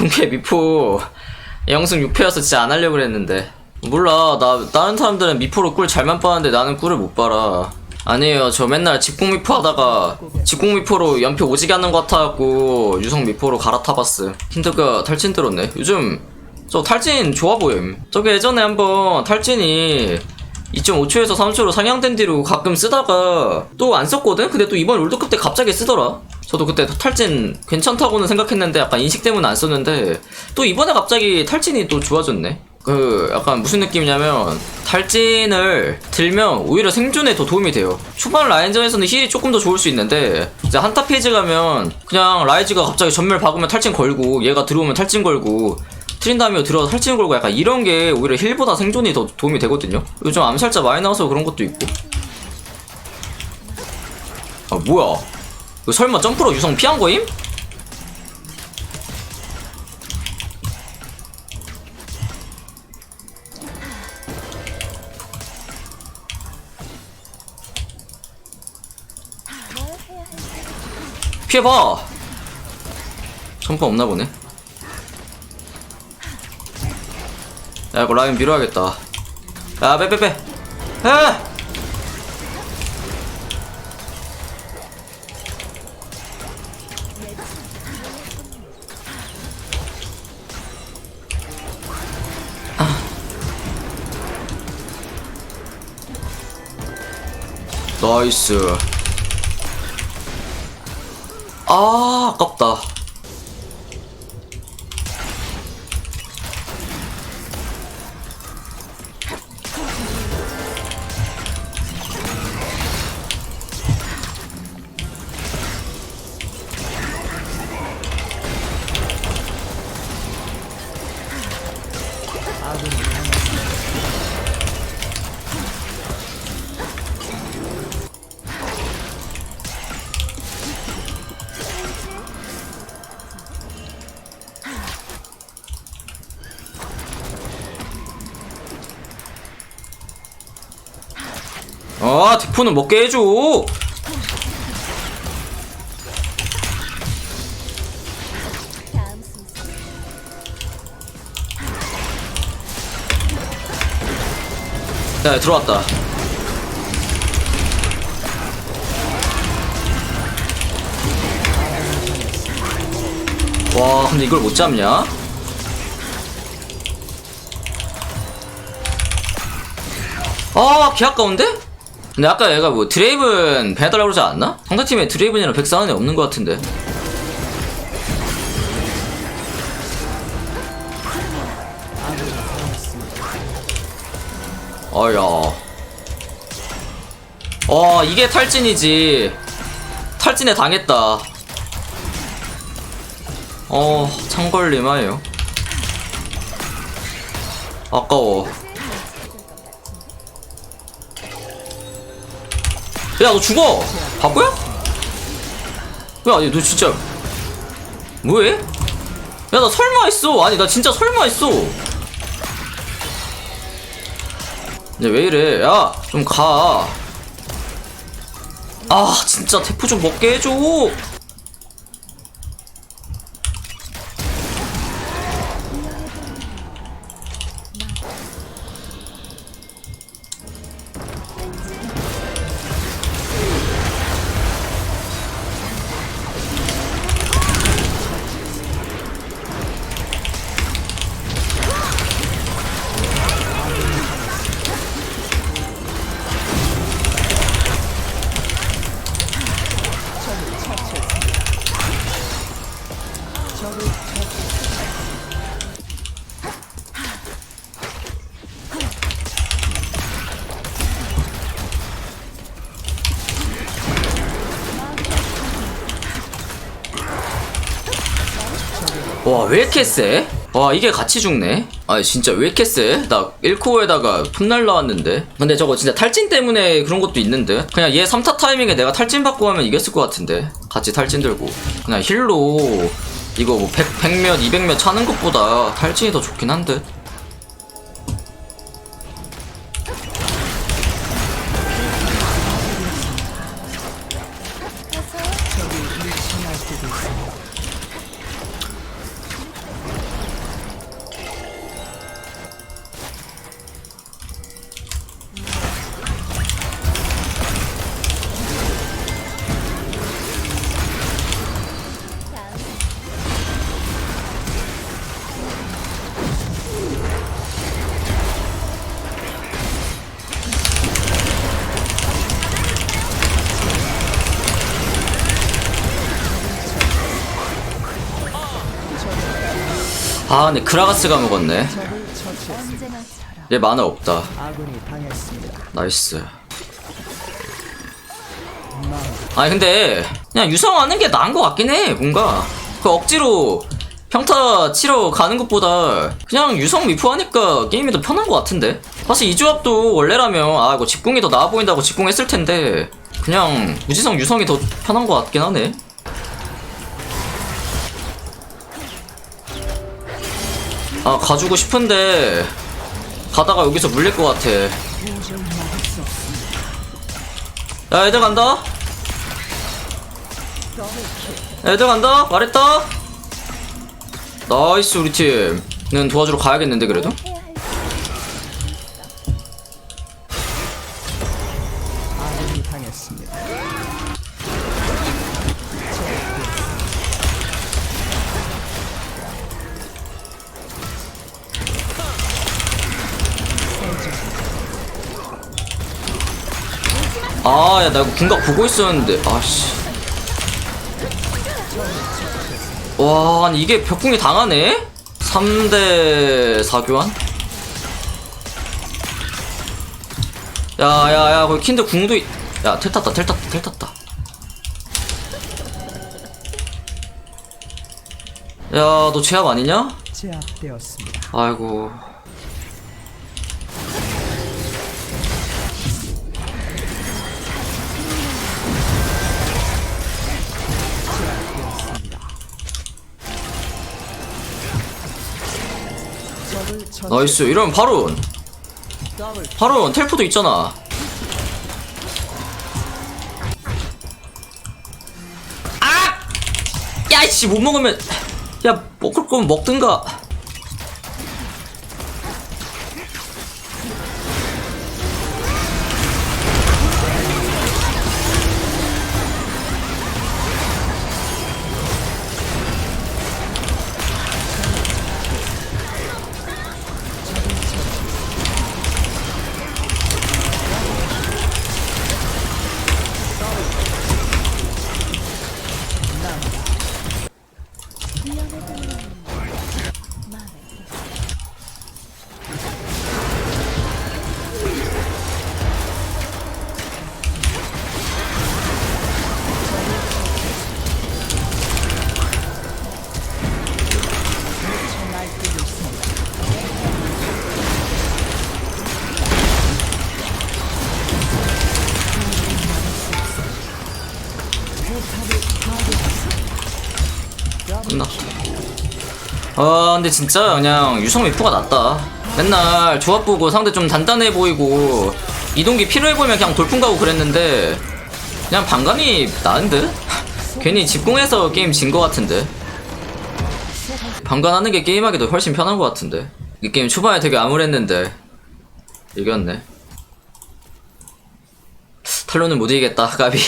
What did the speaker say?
분개 미포. 영승 6패여서 진짜 안 하려고 그랬는데. 몰라. 나 다른 사람들은 미포로 꿀 잘만 빠는데 나는 꿀을 못 빨아 아니에요 저 맨날 직공 미포 하다가 직공 미포로 연표 오지게 하는 것 같아갖고 유성 미포로 갈아타봤어 힌트가 탈진 들었네 요즘 저 탈진 좋아 보임 저게 예전에 한번 탈진이 2.5초에서 3초로 상향된 뒤로 가끔 쓰다가 또 안 썼거든? 근데 또 이번 롤드컵 때 갑자기 쓰더라. 저도 그때 탈진 괜찮다고는 생각했는데 약간 인식 때문에 안 썼는데 또 이번에 갑자기 탈진이 또 좋아졌네. 그 약간 무슨 느낌이냐면 탈진을 들면 오히려 생존에 더 도움이 돼요. 초반 라인전에서는 힐이 조금 더 좋을 수 있는데 이제 한타 페이지 가면 그냥 라이즈가 갑자기 전멸 박으면 탈진 걸고 얘가 들어오면 탈진 걸고 트린 다음에 들어서 탈진 걸고 약간 이런 게 오히려 힐보다 생존이 더 도움이 되거든요. 요즘 암살자 많이 나와서 그런 것도 있고. 아 뭐야? 설마 점프로 유성 피한 거임? 피해봐! 점프 없나 보네. 야 이거 라인 밀어야겠다. 야 빼 빼 빼. 에! 나이스. 아, 아깝다. 아, 디포는 먹게 해줘. 야, 들어왔다. 와, 근데 이걸 못 잡냐? 아, 개 아까운데? 근데 아까 얘가 뭐 드레이븐 배달라고 그러지 않았나? 상대팀에 드레이븐이랑 백사한이 없는 것 같은데. 어야. 어, 이게 탈진이지. 탈진에 당했다. 어, 창걸리마요. 아까워. 야, 너 죽어! 바보야? 야, 아니, 너 진짜. 뭐해? 야, 나 설마 했어. 아니, 나 진짜 설마 했어. 야, 왜 이래? 야, 좀 가. 아, 진짜 대포 좀 먹게 해줘. 와, 왜 이렇게 세? 와, 이게 같이 죽네. 아 진짜 왜 이렇게 세? 나 1코어에다가 풋날 나왔는데 근데 저거 진짜 탈진 때문에 그런 것도 있는데 그냥 얘 3타 타이밍에 내가 탈진 받고 하면 이겼을 것 같은데 같이 탈진 들고 그냥 힐로 이거 뭐 100, 100몇 200몇 차는 것보다 탈진이 더 좋긴 한데 아 근데 크라가스가 먹었네. 얘 만화 없다. 나이스. 아니 근데 그냥 유성하는 게 나은 것 같긴 해 뭔가. 그 억지로 평타 치러 가는 것보다 그냥 유성 미포하니까 게임이 더 편한 것 같은데? 사실 이 조합도 원래라면 아 이거 직공이 더 나아 보인다고 직공했을 텐데 그냥 무지성 유성이 더 편한 것 같긴 하네 아 가주고 싶은데 가다가 여기서 물릴 것 같아. 야 애들 간다. 애들 간다. 말했다. 나이스 우리 팀는 도와주러 가야겠는데 그래도 아 야 나 이거 궁각 보고 있었는데. 아씨. 와 아니 이게 벽궁이 당하네? 3대 4 교환? 야 야 야 거기 킨드 궁도 있... 야 텔 탔다 텔 탔다 텔 탔다. 야 너 제압 아니냐? 제압되었습니다. 아이고 나이스 이러면 바로 더블 바로 텔포도 있잖아. 아! 야이씨 못 먹으면 야 먹을 거면 먹든가. 끝나. 아 근데 진짜 그냥 유성 미포가 낫다. 맨날 조합 보고 상대 좀 단단해 보이고 이동기 필요해 보이면 그냥 돌풍 가고 그랬는데 그냥 반감이 나은데? 괜히 집공해서 게임 진거 같은데. 방관하는 게 게임하기도 훨씬 편한 것 같은데. 이 게임 초반에 되게 암울했는데 이겼네. 탈론은 못 이기겠다, 까비.